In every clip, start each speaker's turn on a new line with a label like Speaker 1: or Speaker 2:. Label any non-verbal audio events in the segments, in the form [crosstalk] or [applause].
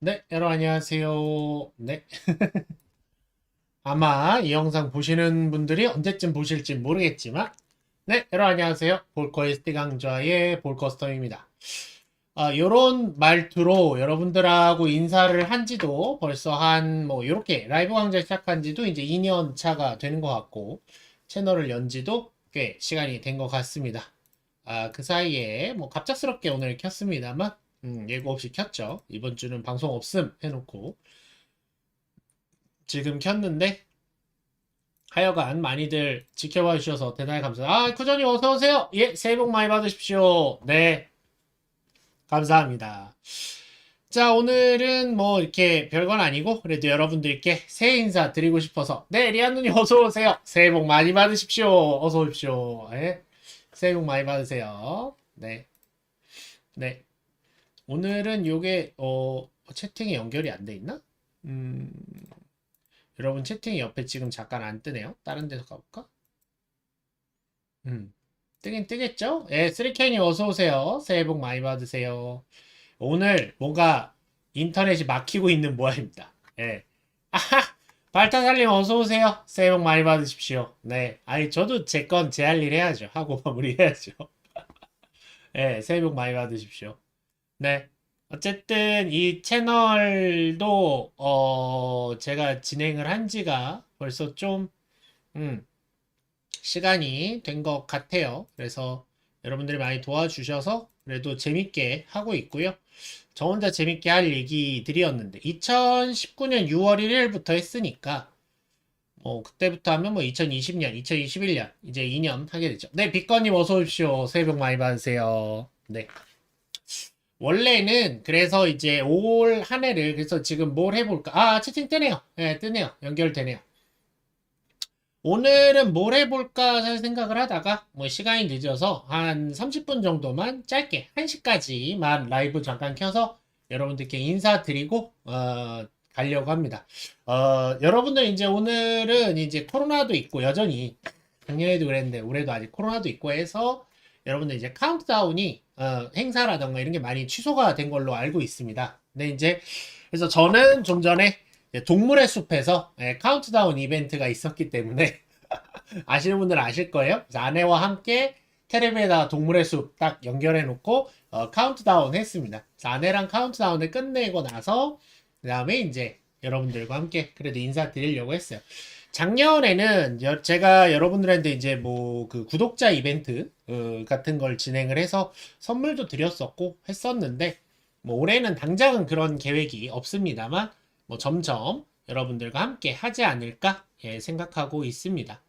Speaker 1: 네, 여러분 안녕하세요. 네. [laughs] 아마 이 영상 보시는 분들이 언제쯤 보실지 모르겠지만, 네, 여러분 안녕하세요. 볼거 SD 강좌의 볼커스텀입니다. 아, 요런 말투로 여러분들하고 인사를 한 지도 벌써 한, 뭐, 요렇게 라이브 강좌 시작한 지도 이제 2년 차가 되는 것 같고, 채널을 연 지도 꽤 시간이 된 것 같습니다. 아, 그 사이에 뭐 갑작스럽게 오늘 켰습니다만, 음, 예고 없이 켰죠. 이번 주는 방송 없음 해놓고. 지금 켰는데, 하여간 많이들 지켜봐 주셔서 대단히 감사합니다. 아, 쿠전님 어서 오세요. 예, 새해 복 많이 받으십시오. 네. 감사합니다. 자, 오늘은 뭐 이렇게 별건 아니고, 그래도 여러분들께 새해 인사 드리고 싶어서. 네, 리안 누님 어서 오세요. 새해 복 많이 받으십시오. 어서 오십시오. 예. 새해 복 많이 받으세요. 네. 네. 오늘은 요게, 어, 채팅이 연결이 안 돼 있나? 음, 여러분 채팅이 옆에 지금 잠깐 안 뜨네요. 다른 데서 가볼까? 음, 뜨긴 뜨겠죠? 예, 쓰리케이님 어서 오세요. 새해 복 많이 받으세요. 오늘 뭔가 인터넷이 막히고 있는 모양입니다. 예. 아하! 발타살님 어서오세요. 새해 복 많이 받으십시오. 네. 아니, 저도 제 건 제 할 일 해야죠. 하고 마무리해야죠. [laughs] 예, 새해 복 많이 받으십시오. 네. 어쨌든 이 채널도 어 제가 진행을 한 지가 벌써 좀 음, 시간이 된 것 같아요. 그래서 여러분들이 많이 도와주셔서 그래도 재밌게 하고 있고요. 저 혼자 재밌게 할 얘기들이었는데 2019년 6월 1일부터 했으니까 뭐 그때부터 하면 뭐 2020년, 2021년 이제 2년 하게 되죠. 네, 빅건님 어서 오십시오. 새해 복 많이 받으세요. 네. 원래는 그래서 이제 올 한 해를 그래서 지금 뭘 해볼까? 아 채팅 뜨네요. 네, 뜨네요. 연결되네요. 오늘은 뭘 해볼까 잘 생각을 하다가 뭐 시간이 늦어서 한 30분 정도만 짧게 1시까지만 라이브 잠깐 켜서 여러분들께 인사드리고 어, 가려고 합니다. 어, 여러분들 이제 오늘은 이제 코로나도 있고 여전히 작년에도 그랬는데 올해도 아직 코로나도 있고 해서 여러분들 이제 카운트다운이 어, 행사라던가 이런 게 많이 취소가 된 걸로 알고 있습니다. 근데 이제 그래서 저는 좀 전에 동물의 숲에서 예, 카운트다운 이벤트가 있었기 때문에 [laughs] 아시는 분들은 아실 거예요. 아내와 함께 테레비에다 동물의 숲 딱 연결해 놓고 어, 카운트다운 했습니다. 아내랑 카운트다운을 끝내고 나서 그 다음에 이제 여러분들과 함께 그래도 인사드리려고 했어요. 작년에는 여- 제가 여러분들한테 이제 뭐 그 구독자 이벤트 어, 같은 걸 진행을 해서 선물도 드렸었고 했었는데 뭐 올해는 당장은 그런 계획이 없습니다만 뭐 점점 여러분들과 함께 하지 않을까 예, 생각하고 있습니다.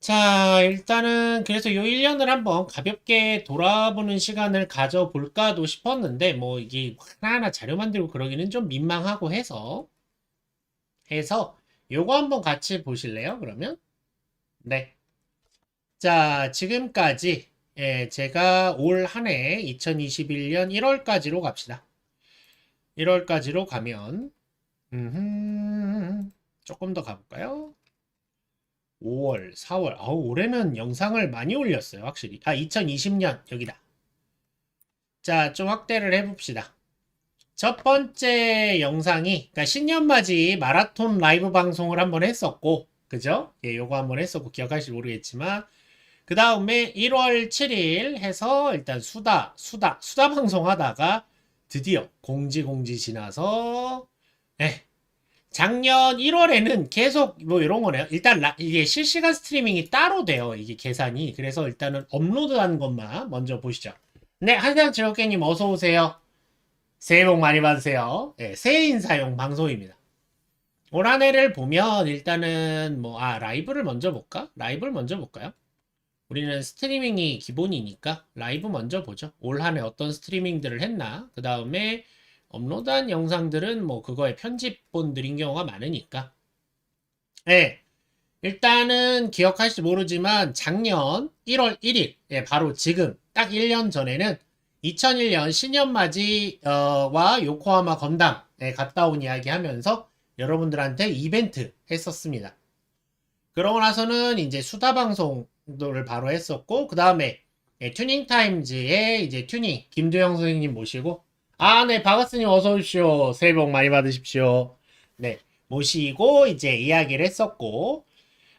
Speaker 1: 자, 일단은 그래서 요 1년을 한번 가볍게 돌아보는 시간을 가져볼까도 싶었는데 뭐 이게 하나하나 자료 만들고 그러기는 좀 민망하고 해서 해서 요거 한번 같이 보실래요? 그러면 네. 자, 지금까지 예, 제가 올 한 해 2021년 1월까지로 갑시다. 1월까지로 가면 조금 더 가볼까요? 5월, 4월. 아우, 올해는 영상을 많이 올렸어요, 확실히. 아, 2020년 여기다. 자, 좀 확대를 해봅시다. 첫 번째 영상이 그러니까 신년맞이 마라톤 라이브 방송을 한번 했었고, 그죠? 예, 요거 한번 했었고 기억하실지 모르겠지만 그 다음에 1월 7일 해서 일단 수다, 수다, 수다 방송 하다가 드디어 공지 공지 지나서 예. 작년 1월에는 계속 뭐 이런 거네요. 일단 라- 이게 실시간 스트리밍이 따로 돼요. 이게 계산이. 그래서 일단은 업로드하는 것만 먼저 보시죠. 네, 한상 즐겁게님 어서 오세요. 새해 복 많이 받으세요. 예, 새해 인사용 방송입니다. 올 한 해를 보면 일단은 뭐, 아, 라이브를 먼저 볼까? 라이브를 먼저 볼까요? 우리는 스트리밍이 기본이니까 라이브 먼저 보죠. 올 한해 어떤 스트리밍들을 했나? 그 다음에 업로드한 영상들은 뭐 그거에 편집본 들인 경우가 많으니까. 예. 일단은 기억하실지 모르지만 작년 1월 1일, 예, 바로 지금 딱 1년 전에는 2001년 신년맞이와 요코하마 건담에 갔다 온 이야기 하면서 여러분들한테 이벤트 했었습니다. 그러고 나서는 이제 수다 방송 을 튜닝도를 바로 했었고 그 다음에 예, 튜닝 타임즈의 이제 튜닝 김두영 선생님 모시고 아네 바가스님 어서 오십시오. 새해 복 많이 받으십시오. 네 모시고 이제 이야기를 했었고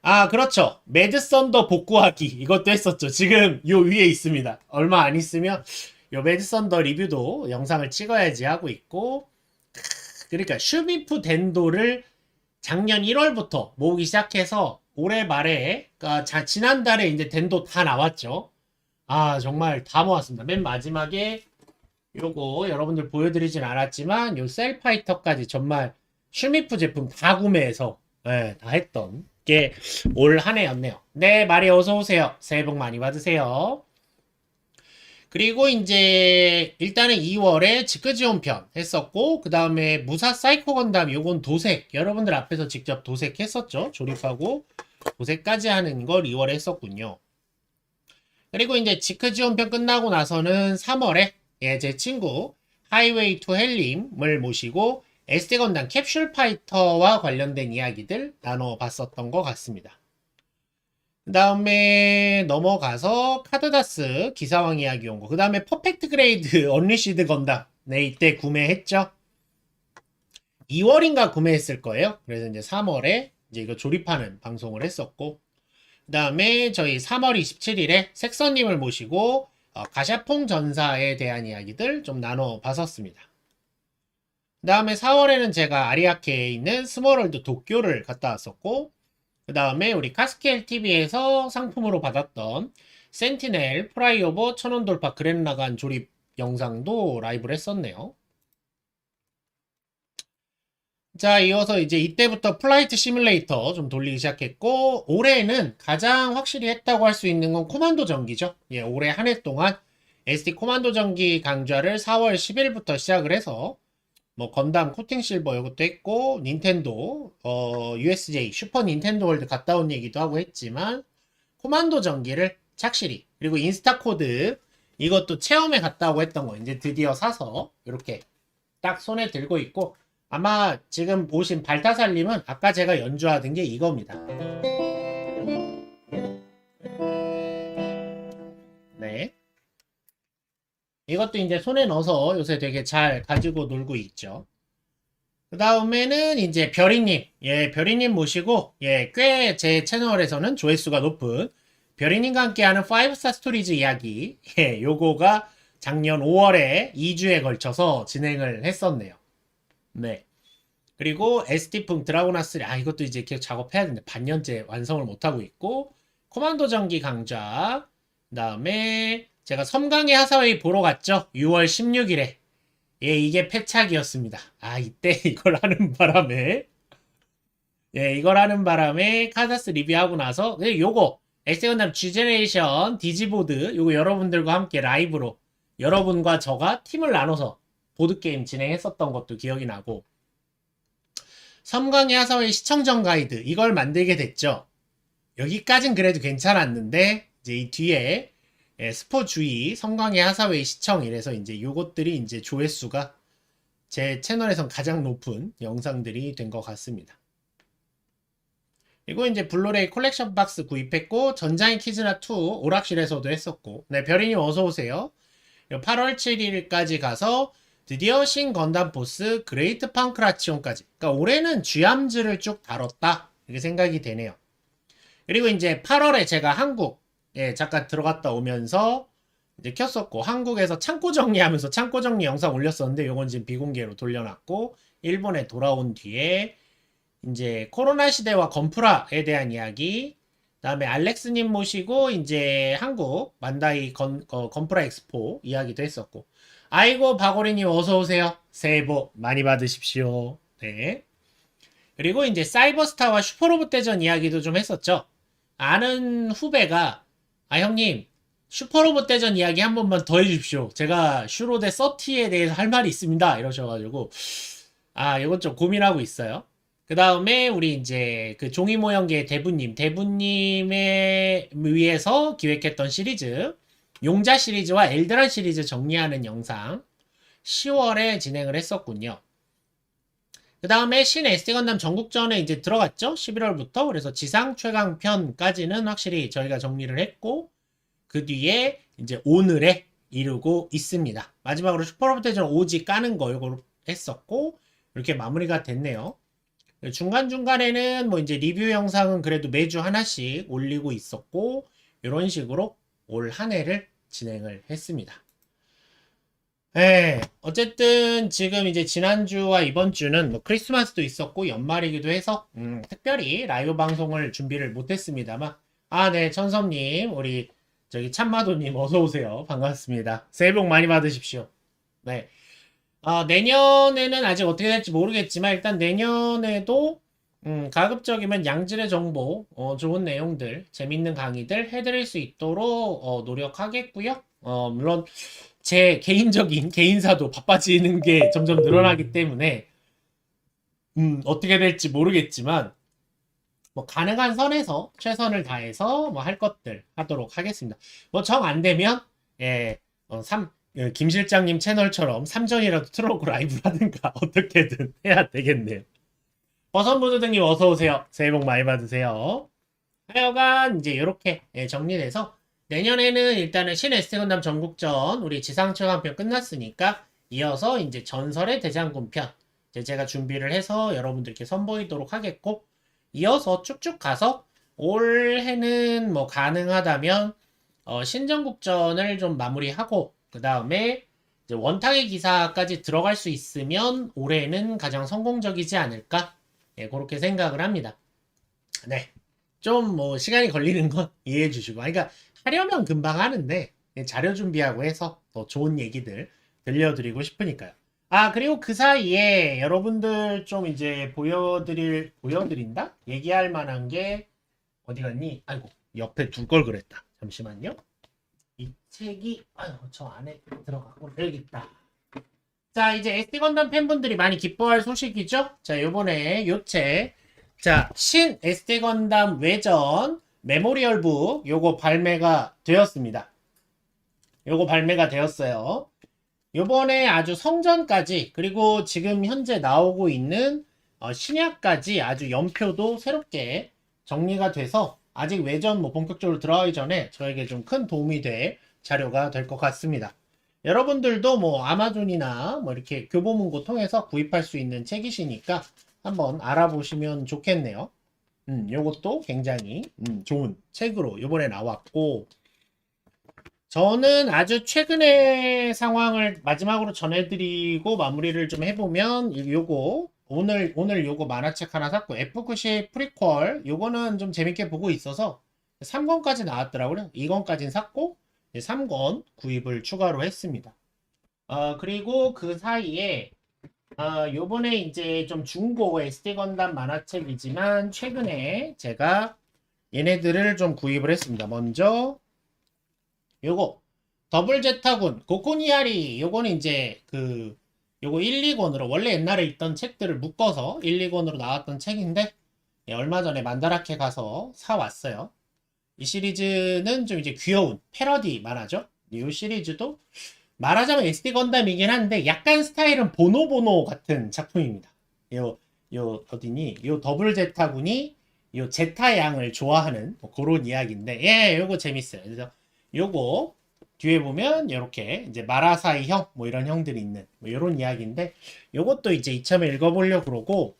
Speaker 1: 아 그렇죠. 매드 썬더 복구하기. 이것도 했었죠. 지금 요 위에 있습니다. 얼마 안 있으면 요 매드 썬더 리뷰도 영상을 찍어야지 하고 있고 그러니까 슈미프 덴도를 작년 1월부터 모으기 시작해서 올해 말에 그러니까 자, 지난달에 이제 덴도 다 나왔죠. 아 정말 다 모았습니다. 맨 마지막에 요거 여러분들 보여드리진 않았지만 요 셀파이터까지 정말 슈미프 제품 다 구매해서 예, 다 했던 게 올 한 해였네요. 네 마리 어서 오세요. 새해 복 많이 받으세요. 그리고 이제 일단은 2월에 지크지온 편 했었고 그 다음에 무사 사이코 건담 요건 도색. 여러분들 앞에서 직접 도색했었죠? 조립하고 도색까지 하는 걸 2월에 했었군요. 그리고 이제 지크지온 편 끝나고 나서는 3월에 예, 제 친구 하이웨이 투 헬림을 모시고 SD 건담 캡슐 파이터와 관련된 이야기들 나눠봤었던 것 같습니다 그 다음에 넘어가서 카드다스 기사왕 이야기 온 거. 그 다음에 퍼펙트 그레이드 [laughs] 언리시드 건담. 네, 이때 구매했죠. 2월인가 구매했을 거예요. 그래서 이제 3월에 이제 이거 조립하는 방송을 했었고. 그 다음에 저희 3월 27일에 색선님을 모시고 어, 가샤퐁 전사에 대한 이야기들 좀 나눠봤었습니다. 그 다음에 4월에는 제가 아리아케에 있는 스몰월드 도쿄를 갔다 왔었고, 그 다음에 우리 카스케일 TV에서 상품으로 받았던 센티넬 프라이오버 천원 돌파 그랜라간 조립 영상도 라이브를 했었네요. 자, 이어서 이제 이때부터 플라이트 시뮬레이터 좀 돌리기 시작했고, 올해는 가장 확실히 했다고 할 수 있는 건 코만도 전기죠. 예, 올해 한 해 동안 SD 코만도 전기 강좌를 4월 10일부터 시작을 해서, 뭐 건담 코팅 실버 이것도 했고 닌텐도 어 USJ 슈퍼 닌텐도 월드 갔다 온 얘기도 하고 했지만 코만도 전기를 착실히 그리고 인스타 코드 이것도 체험에 갔다 고 했던 거 이제 드디어 사서 이렇게 딱 손에 들고 있고 아마 지금 보신 발타살님은 아까 제가 연주하던 게 이겁니다. 이것도 이제 손에 넣어서 요새 되게 잘 가지고 놀고 있죠. 그 다음에는 이제 별이님, 예, 별이님 모시고, 예, 꽤 제 채널에서는 조회수가 높은 별이님과 함께하는 5스타 스토리즈 이야기, 예, 요거가 작년 5월에 2주에 걸쳐서 진행을 했었네요. 네. 그리고 ST풍 드라고나스, 아, 이것도 이제 계속 작업해야 되는데, 반년째 완성을 못하고 있고, 코만도 전기 강좌, 그 다음에 제가 섬강의 하사웨이 보러 갔죠. 6월 16일에. 예, 이게 패착이었습니다. 아, 이때 [laughs] 이걸 하는 바람에. 예, 이걸 하는 바람에 카사스 리뷰하고 나서, 네, 요거, 엑세건담 G제네레이션 디지보드, 요거 여러분들과 함께 라이브로 여러분과 저가 팀을 나눠서 보드게임 진행했었던 것도 기억이 나고, 섬강의 하사웨이 시청전 가이드, 이걸 만들게 됐죠. 여기까진 그래도 괜찮았는데, 이제 이 뒤에 예, 스포 주의, 성광의 하사웨이 시청 이래서 이제 요것들이 이제 조회수가 제 채널에선 가장 높은 영상들이 된 것 같습니다. 그리고 이제 블루레이 콜렉션 박스 구입했고 전장의 키즈나 2 오락실에서도 했었고 네 별이님 어서 오세요. 8월 7일까지 가서 드디어 신 건담 보스 그레이트 팡크라치온까지 그러니까 올해는 쥐암즈를 쭉 다뤘다 이렇게 생각이 되네요. 그리고 이제 8월에 제가 한국 예, 잠깐 들어갔다 오면서 이제 켰었고 한국에서 창고 정리하면서 창고 정리 영상 올렸었는데 요건 지금 비공개로 돌려놨고 일본에 돌아온 뒤에 이제 코로나 시대와 건프라에 대한 이야기 그다음에 알렉스님 모시고 이제 한국 만다이 건, 어, 건프라 엑스포 이야기도 했었고. 아이고 바고리님 어서 오세요. 새해 복 많이 받으십시오. 네. 그리고 이제 사이버스타와 슈퍼로봇 대전 이야기도 좀 했었죠. 아는 후배가 아 형님 슈퍼로봇 대전 이야기 한 번만 더 해주십시오. 제가 슈로데 서티에 대해서 할 말이 있습니다. 이러셔가지고 아 이건 좀 고민하고 있어요. 그 다음에 우리 이제 그 종이 모형계 대부님 대부님에 위해서 기획했던 시리즈 용자 시리즈와 엘드란 시리즈 정리하는 영상 10월에 진행을 했었군요. 그 다음에 신 SD 건담 전국전에 이제 들어갔죠. 11월부터. 그래서 지상 최강편까지는 확실히 저희가 정리를 했고, 그 뒤에 이제 오늘에 이루고 있습니다. 마지막으로 대전 오지 까는 거 이걸 했었고, 이렇게 마무리가 됐네요. 중간중간에는 뭐 이제 리뷰 영상은 그래도 매주 하나씩 올리고 있었고, 이런 식으로 올 한 해를 진행을 했습니다. 네, 어쨌든 지금 이제 지난주와 이번 주는 뭐 크리스마스도 있었고 연말이기도 해서 음, 특별히 라이브 방송을 준비를 못했습니다만 아, 네, 천섭님, 우리 저기 참마도님 어서 오세요. 반갑습니다. 새해 복 많이 받으십시오. 네, 아, 내년에는 아직 어떻게 될지 모르겠지만 일단 내년에도 음, 가급적이면 양질의 정보, 어, 좋은 내용들, 재밌는 강의들 해드릴 수 있도록 어, 노력하겠고요. 어, 물론 제 개인적인 개인사도 바빠지는 게 점점 늘어나기 때문에 음, 어떻게 될지 모르겠지만 뭐 가능한 선에서 최선을 다해서 뭐 할 것들 하도록 하겠습니다. 뭐 정 안 되면 예, 어, 삼, 예, 김 실장님 채널처럼 삼전이라도 틀어놓고 라이브 하든가 [laughs] 어떻게든 해야 되겠네요. 버선부드 등님 어서 오세요. 새해 복 많이 받으세요. 하여간 이제 이렇게 예, 정리돼서 내년에는 일단은 신 에스테 건담 전국전 우리 지상체험편 끝났으니까 이어서 이제 전설의 대장군 편 이제 제가 준비를 해서 여러분들께 선보이도록 하겠고 이어서 쭉쭉 가서 올해는 뭐 가능하다면 어, 신전국전을 좀 마무리하고 그 다음에 원탁의 기사까지 들어갈 수 있으면 올해는 가장 성공적이지 않을까 예, 그렇게 생각을 합니다. 네. 좀 뭐 시간이 걸리는 건 [laughs] 이해해 주시고. 아, 그러니까 하려면 금방 하는데 예, 자료 준비하고 해서 더 좋은 얘기들 들려드리고 싶으니까요. 아, 그리고 그 사이에 여러분들 좀 이제 보여드릴, 보여드린다? 얘기할 만한 게 어디 갔니? 아이고, 옆에 둘 걸 그랬다. 잠시만요. 이 책이, 아유, 저 안에 들어가고, 여기 있다. 자, 이제 SD 건담 팬분들이 많이 기뻐할 소식이죠? 자, 요번에 요 책. 자, 신 SD 건담 외전 메모리얼북 요거 발매가 되었습니다. 요거 발매가 되었어요. 요번에 아주 성전까지 그리고 지금 현재 나오고 있는 어, 신약까지 아주 연표도 새롭게 정리가 돼서 아직 외전 뭐 본격적으로 들어가기 전에 저에게 좀 큰 도움이 될 자료가 될 것 같습니다. 여러분들도 뭐 아마존이나 뭐 이렇게 교보문고 통해서 구입할 수 있는 책이시니까 한번 알아보시면 좋겠네요. 음, 요것도 굉장히 음, 좋은 책으로 요번에 나왔고 저는 아주 최근의 상황을 마지막으로 전해드리고 마무리를 좀 해보면 이- 요거 오늘 오늘 요거 만화책 하나 샀고 F90 프리퀄 요거는 좀 재밌게 보고 있어서 3권까지 나왔더라고요. 2권까지는 샀고 3권 구입을 추가로 했습니다. 어, 그리고 그 사이에 어, 요번에 이제 좀 중고 SD 건담 만화책이지만 최근에 제가 얘네들을 좀 구입을 했습니다. 먼저 요거 더블 제타군 고코니아리 요거는 이제 그 요거 1, 2권으로 원래 옛날에 있던 책들을 묶어서 1, 2권으로 나왔던 책인데 예, 얼마 전에 만다라케 가서 사 왔어요. 이 시리즈는 좀 이제 귀여운 패러디 만화죠. 이 시리즈도 말하자면 SD 건담이긴 한데 약간 스타일은 보노보노 같은 작품입니다. 요, 요 어디니? 요 더블 제타군이 요 제타 양을 좋아하는 뭐 그런 이야기인데 예, 요거 재밌어요. 그래서 요거 뒤에 보면 이렇게 이제 마라사이 형 뭐 이런 형들이 있는 뭐 이런 이야기인데 요것도 이제 이참에 읽어보려고 그러고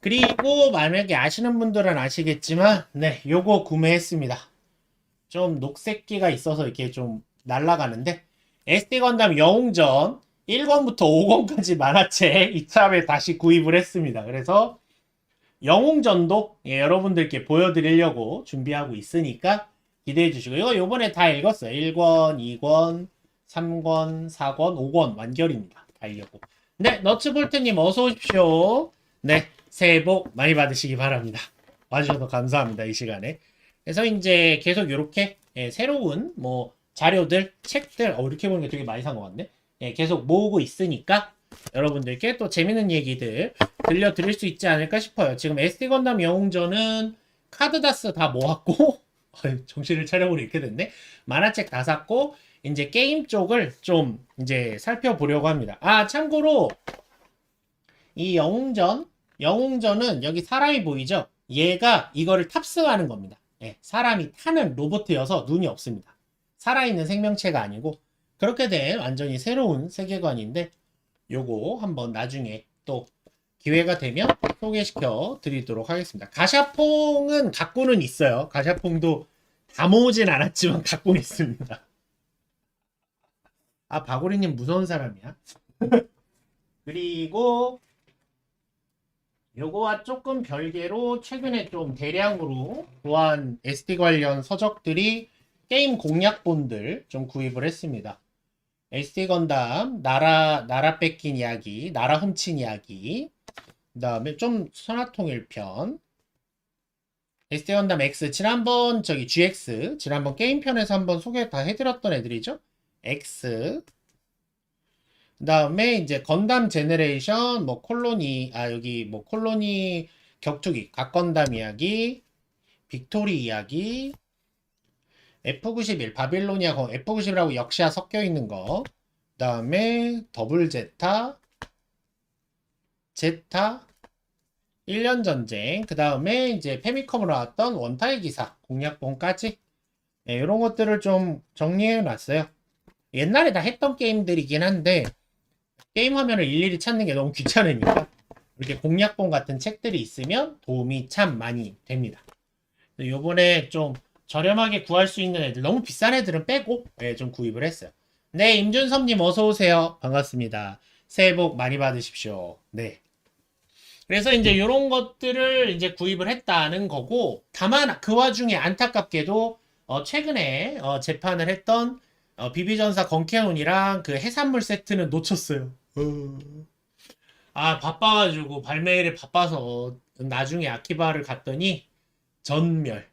Speaker 1: 그리고 만약에 아시는 분들은 아시겠지만 네 요거 구매했습니다. 좀 녹색기가 있어서 이렇게 좀 날아가는데 SD 건담 영웅전 1권부터 5권까지 만화책 이참에 다시 구입을 했습니다. 그래서 영웅전도 예, 여러분들께 보여드리려고 준비하고 있으니까 기대해 주시고 이거 요번에 다 읽었어요. 1권, 2권, 3권, 4권, 5권 완결입니다. 다 읽었고. 네, 너츠볼트님 어서 오십시오. 네, 새해 복 많이 받으시기 바랍니다. 와주셔서 감사합니다. 이 시간에. 그래서 이제 계속 이렇게 예, 새로운 뭐 자료들, 책들, 어, 이렇게 보는 게 되게 많이 산 것 같네. 예, 계속 모으고 있으니까 여러분들께 또 재밌는 얘기들 들려드릴 수 있지 않을까 싶어요. 지금 SD 건담 영웅전은 카드다스 다 모았고 [laughs] 정신을 차려보니 이렇게 됐네. 만화책 다 샀고 이제 게임 쪽을 좀 이제 살펴보려고 합니다. 아 참고로 이 영웅전, 영웅전은 여기 사람이 보이죠? 얘가 이거를 탑승하는 겁니다. 예, 사람이 타는 로봇이어서 눈이 없습니다. 살아있는 생명체가 아니고 그렇게 된 완전히 새로운 세계관인데 요거 한번 나중에 또 기회가 되면 소개시켜 드리도록 하겠습니다. 가샤퐁은 갖고는 있어요. 가샤퐁도 다 모으진 않았지만 갖고는 있습니다. 아, 바고리님 무서운 사람이야. [laughs] 그리고 요거와 조금 별개로 최근에 좀 대량으로 보안 SD 관련 서적들이 게임 공략본들 좀 구입을 했습니다. SD 건담 나라 나라 뺏긴 이야기, 나라 훔친 이야기, 그 다음에 좀 선화통일 편, SD 건담 X 지난번 저기 GX 지난번 게임편에서 한번 소개 다 해드렸던 애들이죠. X 그 다음에 이제 건담 제네레이션 뭐 콜로니 아 여기 뭐 콜로니 격투기 각건담 이야기 빅토리 이야기 F91 바빌로니아 거 F91하고 역시야 섞여 있는 거 그다음에 더블 제타 제타 1년 전쟁 그다음에 이제 페미컴으로 나왔던 원타의 기사 공략본까지 네, 이런 것들을 좀 정리해 놨어요. 옛날에 다 했던 게임들이긴 한데 게임 화면을 일일이 찾는 게 너무 귀찮으니까 이렇게 공략본 같은 책들이 있으면 도움이 참 많이 됩니다. 요번에 좀 저렴하게 구할 수 있는 애들 너무 비싼 애들은 빼고 네, 좀 구입을 했어요. 네, 임준섭님 어서 오세요. 반갑습니다. 새해 복 많이 받으십시오. 네. 그래서 이제 이런 것들을 이제 구입을 했다는 거고 다만 그 와중에 안타깝게도 어, 최근에 어, 재판을 했던 어, 비비전사 건캐논이랑 그 해산물 세트는 놓쳤어요. 어. 아 바빠가지고 발매일에 바빠서 나중에 아키바를 갔더니 전멸.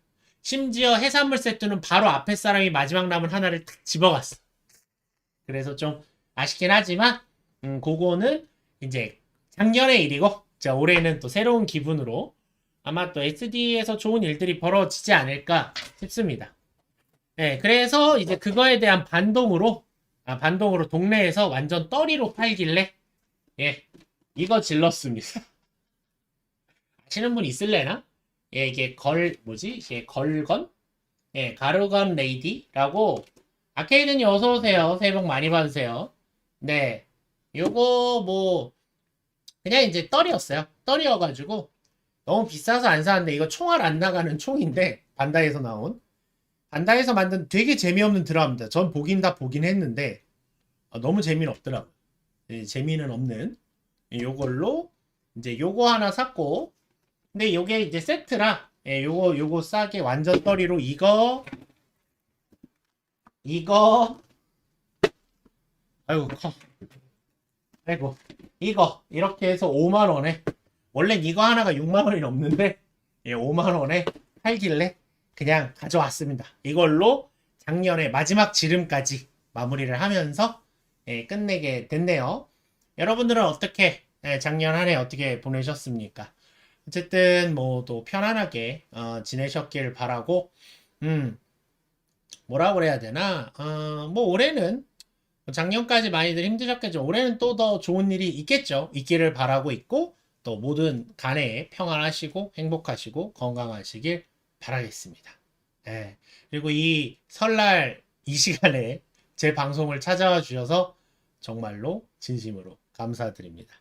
Speaker 1: 심지어 해산물 세트는 바로 앞에 사람이 마지막 남은 하나를 탁 집어갔어. 그래서 좀 아쉽긴 하지만 음, 그거는 이제 작년의 일이고 자 올해는 또 새로운 기분으로 아마 또 SD에서 좋은 일들이 벌어지지 않을까 싶습니다. 네, 그래서 이제 그거에 대한 반동으로 아, 반동으로 동네에서 완전 떠리로 팔길래 예, 이거 질렀습니다. [laughs] 아시는 분 있을래나? 예, 이게 걸 뭐지? 이게 걸건? 예, 가르건 레이디라고 아케이드님 어서 오세요. 새해 복 많이 받으세요. 네, 요거 뭐 그냥 이제 떨이었어요. 떨이어 가지고 너무 비싸서 안 사는데 이거 총알 안 나가는 총인데 반다이에서 나온 반다이에서 만든 되게 재미없는 드라마입니다. 전 보긴 다 보긴 했는데 아, 너무 재미는 없더라고요. 예, 재미는 없는 요걸로 이제 요거 하나 샀고 근데 요게 이제 세트라 예, 요거 요거 싸게 완전 떨이로 이거 이거 아이고 커 아이고 이거 이렇게 해서 5만 원에 원래 이거 하나가 6만 원이 넘는데 예, 5만 원에 팔길래 그냥 가져왔습니다. 이걸로 작년에 마지막 지름까지 마무리를 하면서 예, 끝내게 됐네요. 여러분들은 어떻게 예, 작년 한 해 어떻게 보내셨습니까? 어쨌든 뭐 또 편안하게 어, 지내셨길 바라고 음 뭐라 그래야 되나 어, 뭐 올해는 작년까지 많이들 힘드셨겠지만 올해는 또 더 좋은 일이 있겠죠. 있기를 바라고 있고 또 모든 간에 평안하시고 행복하시고 건강하시길 바라겠습니다. 예. 그리고 이 설날 이 [laughs] 시간에 제 방송을 찾아와 주셔서 정말로 진심으로 감사드립니다.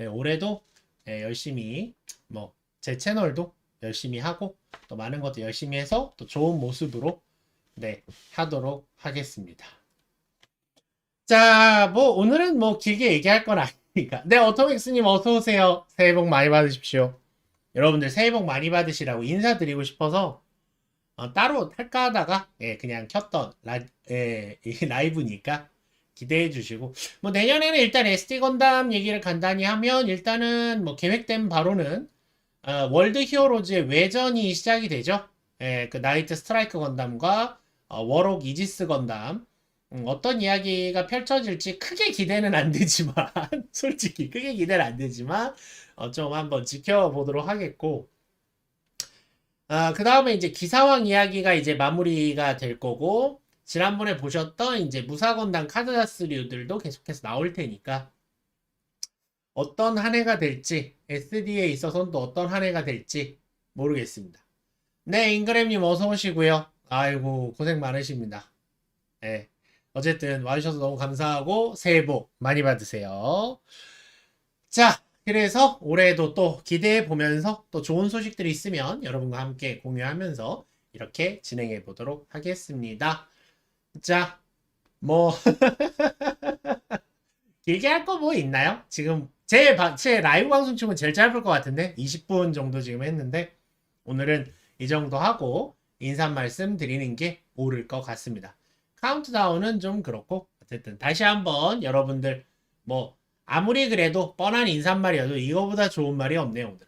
Speaker 1: 예, 올해도 예, 열심히 뭐 제 채널도 열심히 하고 또 많은 것도 열심히 해서 또 좋은 모습으로 네 하도록 하겠습니다. 자, 뭐 오늘은 뭐 길게 얘기할 건 아니니까. 네, 어토믹스님 어서 오세요. 새해 복 많이 받으십시오. 여러분들 새해 복 많이 받으시라고 인사드리고 싶어서 어, 따로 할까 하다가 예, 그냥 켰던 라, 예, 이 라이브니까 기대해 주시고 뭐 내년에는 일단 SD 건담 얘기를 간단히 하면 일단은 뭐 계획된 바로는 어, 월드 히어로즈의 외전이 시작이 되죠. 예, 그 나이트 스트라이크 건담과 어, 워록 이지스 건담 음, 어떤 이야기가 펼쳐질지 크게 기대는 안 되지만 [laughs] 솔직히 크게 기대는 안 되지만 어, 좀 한번 지켜보도록 하겠고 아, 그 다음에 이제 기사왕 이야기가 이제 마무리가 될 거고 지난번에 보셨던 이제 무사건당 카드다스류들도 계속해서 나올 테니까 어떤 한 해가 될지, SD에 있어서는 또 어떤 한 해가 될지 모르겠습니다. 네, 잉그램님 어서 오시고요. 아이고, 고생 많으십니다. 네. 어쨌든 와주셔서 너무 감사하고 새해 복 많이 받으세요. 자, 그래서 올해도 또 기대해 보면서 또 좋은 소식들이 있으면 여러분과 함께 공유하면서 이렇게 진행해 보도록 하겠습니다. 자, 뭐 [laughs] 길게 할거 뭐 있나요? 지금 제, 바- 제 라이브 방송 치고는 제일 짧을 것 같은데 20분 정도 지금 했는데 오늘은 이 정도 하고 인사 말씀 드리는 게 옳을 것 같습니다. 카운트다운은 좀 그렇고 어쨌든 다시 한번 여러분들 뭐 아무리 그래도 뻔한 인사말이어도 이거보다 좋은 말이 없네요 오늘은.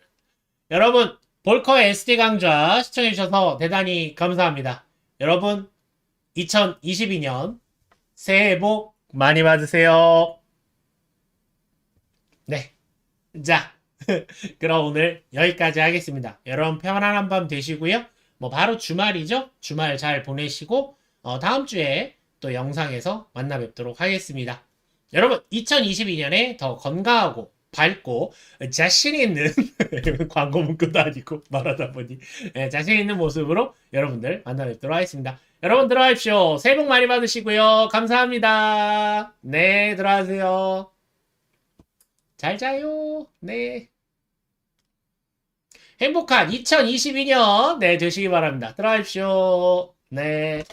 Speaker 1: 여러분 볼커 SD 강좌 시청해주셔서 대단히 감사합니다. 여러분 2022년 새해 복 많이 받으세요. 네. 자, [laughs] 그럼 오늘 여기까지 하겠습니다. 여러분 편안한 밤 되시고요. 뭐 바로 주말이죠? 주말 잘 보내시고 어, 다음 주에 또 영상에서 만나 뵙도록 하겠습니다. 여러분 2022년에 더 건강하고 밝고 자신 있는 [laughs] 광고 문구도 아니고 말하다 보니 예, 자신 있는 모습으로 여러분들 만나 뵙도록 하겠습니다. 여러분 들어가십시오. 새해 복 많이 받으시고요. 감사합니다. 네, 들어가세요. 잘 자요. 네. 행복한 2022년 네 되시기 바랍니다. 들어가십시오. 네.